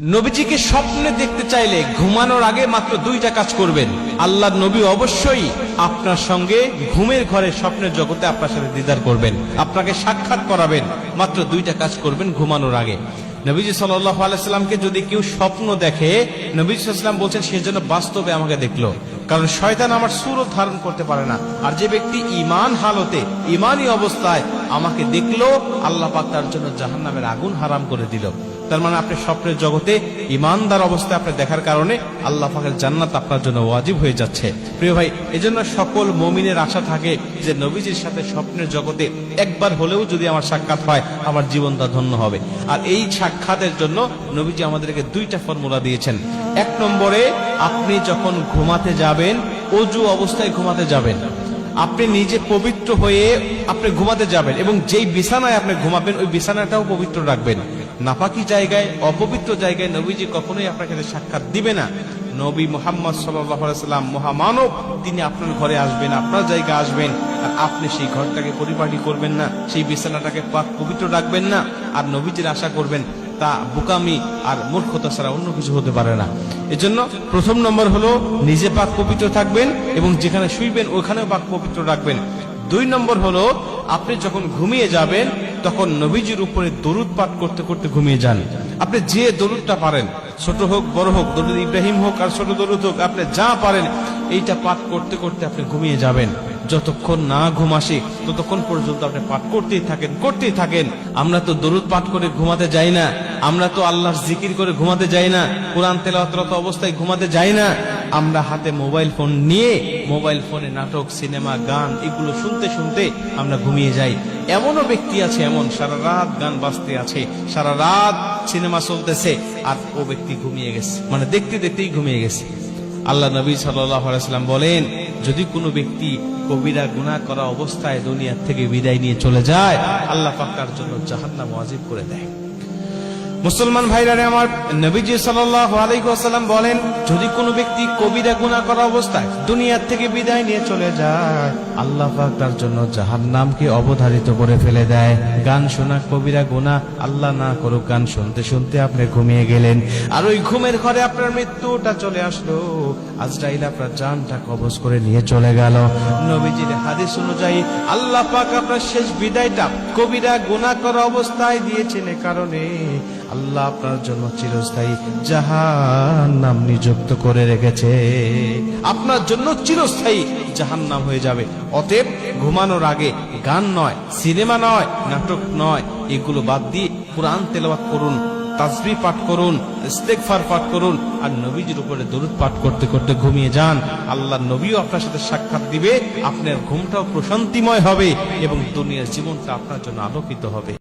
নবীজিকে স্বপ্নে দেখতে চাইলে ঘুমানোর আগে মাত্র দুইটা কাজ করবেন। আল্লাহ নবী অবশ্যই আপনার সঙ্গে ঘুমের ঘরে স্বপ্নের জগতে আপনার সাথে দিদার করবেন। আপনাকে সাক্ষাৎ করাবেন। মাত্র দুইটা কাজ করবেন ঘুমানোর আগে। নবীজি সাল্লাহ যদি কেউ স্বপ্ন দেখে, নবীজি সাল্লাম বলছেন, সে যেন বাস্তবে আমাকে দেখল। কারণ শয়তান আমার সুরত ধারণ করতে পারে না। আর যে ব্যক্তি ইমান হালতে ইমানই অবস্থায় আমাকে দেখল, আল্লাহ পাক তার জন্য জাহান্নামের আগুন হারাম করে দিল। তার মানে আপনি স্বপ্নের জগতে ইমানদার অবস্থায় আপনি দেখার কারণে আল্লাহ পাকের জান্নাত আপনার জন্য ওয়াজিব হয়ে যাচ্ছে। প্রিয় ভাই, এজন্য সকল মমিনের আশা থাকে যে নবীজির সাথে স্বপ্নের জগতে একবার হলেও যদি আমার সাক্ষাৎ হয়, আমার জীবনটা ধন্য হবে। আর এই সাক্ষাতের জন্য নবীজি আমাদেরকে দুইটা ফর্মুলা দিয়েছেন। এক নম্বরে, আপনি যখন ঘুমাতে যাবেন, অজু অবস্থায় ঘুমাতে যাবেন। আপনি নিজে পবিত্র হয়ে আপনি ঘুমাতে যাবেন এবং যেই বিছানায় আপনি ঘুমাবেন, ওই বিছানাটাও পবিত্র রাখবেন। নাপাকি জায়গায়, অপবিত্র জায়গায় নবীজি কখনোই আপনার কাছে সাক্ষাৎ দিবে না। নবী মোহাম্মদ সাল্লাম মহামানব, তিনি আপনার ঘরে আসবেন, আপনার জায়গায় আসবেন, আর আপনি সেই ঘরটাকে পরিপাটি করবেন না, সেই বিছানাটাকে পাক পবিত্র রাখবেন না, আর নবীজির আশা করবেন, তা বোকামি আর মূর্খতা ছাড়া অন্য কিছু হতে পারে না। এজন্য প্রথম নম্বর হলো, নিজে পাক পবিত্র থাকবেন এবং যেখানে শুইবেন, ওখানেও পাক পবিত্র রাখবেন। দুই নম্বর হলো, আপনি যখন ঘুমিয়ে যাবেন তখন নবীজির উপরে দরুদ পাঠ করতে করতে ঘুমিয়ে যান। আপনি যে দরুদটা পারেন, ছোট হোক, বড় হোক, দরুদ ইব্রাহিম হোক আর ছোট দরুদ হোক, আপনি যা পারেন, এইটা পাঠ করতে করতে আপনি ঘুমিয়ে যাবেন। যতক্ষণ না ঘুম আসে, ততক্ষণ পর্যন্ত আপনি পাঠ করতেই থাকেন করতেই থাকেন। আমরা তো দরুদ পাঠ করে ঘুমাতে যাই না। আমরা তো আল্লাহর জিকির করে ঘুমাতে যাই না। কোরআন তেলাওয়াত অবস্থায় ঘুমাতে যাই না। আমরা হাতে মোবাইল ফোন নিয়ে মোবাইল ফোনে নাটক, সিনেমা, গান এগুলো শুনতে শুনতে আমরা ঘুমিয়ে যাই। এমনও ব্যক্তি আছে, এমন সারা রাত গান বাজতে আছে, সারা রাত সিনেমা চলতেছে, আর ও ব্যক্তি ঘুমিয়ে গেছে। মানে দেখতে দেখতেই ঘুমিয়ে গেছে। আল্লাহ নবী সাল্লাম বলেন যদি কোনো ব্যক্তি কবিরা গুণা করা অবস্থায় দুনিয়ার থেকে বিদায় নিয়ে চলে যায়, আল্লাহ পাক তার জন্য জাহান্নাম ওয়াজিব করে দেয়। মুসলমান ভাইরারে আমার নবীজি সাল্লাম বলেন, যদি কোনো ব্যক্তি কবিরা গুনাহ করা অবস্থায় দুনিয়ার থেকে বিদায় নিয়ে চলে যায়, আল্লাহ তার জন্য জাহান্নামকে অবধারিত করে ফেলে দেয়। গান শোনা কবিরা গুনাহ, আল্লাহ না করুক গান শুনতে শুনতে আপনি ঘুমিয়ে গেলেন। আর ওই ঘুমের ঘরে আপনার মৃত্যুটা চলে আসলো। আজ আজরাইল আপনার জানটা কবজ করে নিয়ে চলে গেল। নবীজির হাদিস অনুযায়ী আল্লাহ পাক আপনার শেষ বিদায়টা কবিরা গুনাহ করা অবস্থায় দিয়েছেন কারণে। আল্লাহ আপনার জন্য চিরস্থায়ী জাহান নাম নিযুক্ত করে রেখেছে। আপনার জন্য চিরস্থায়ী জাহান নাম হয়ে যাবে। অতএব ঘুমানোর আগে গান নয়, সিনেমা নয়, নাটক নয়, এগুলো বাদ দিয়ে কোরআন তেলাওয়াত করুন তাসবি পাঠ করুন, ইস্তেগফার পাঠ করুন, আর নবীজির উপরে দরুদ পাঠ করতে করতে ঘুমিয়ে যান। আল্লাহ নবীও আপনার সাথে সাক্ষাৎ দিবে, আপনার ঘুমটাও প্রশান্তিময় হবে এবং দুনিয়ার জীবনটা আপনার জন্য আলোকিত হবে।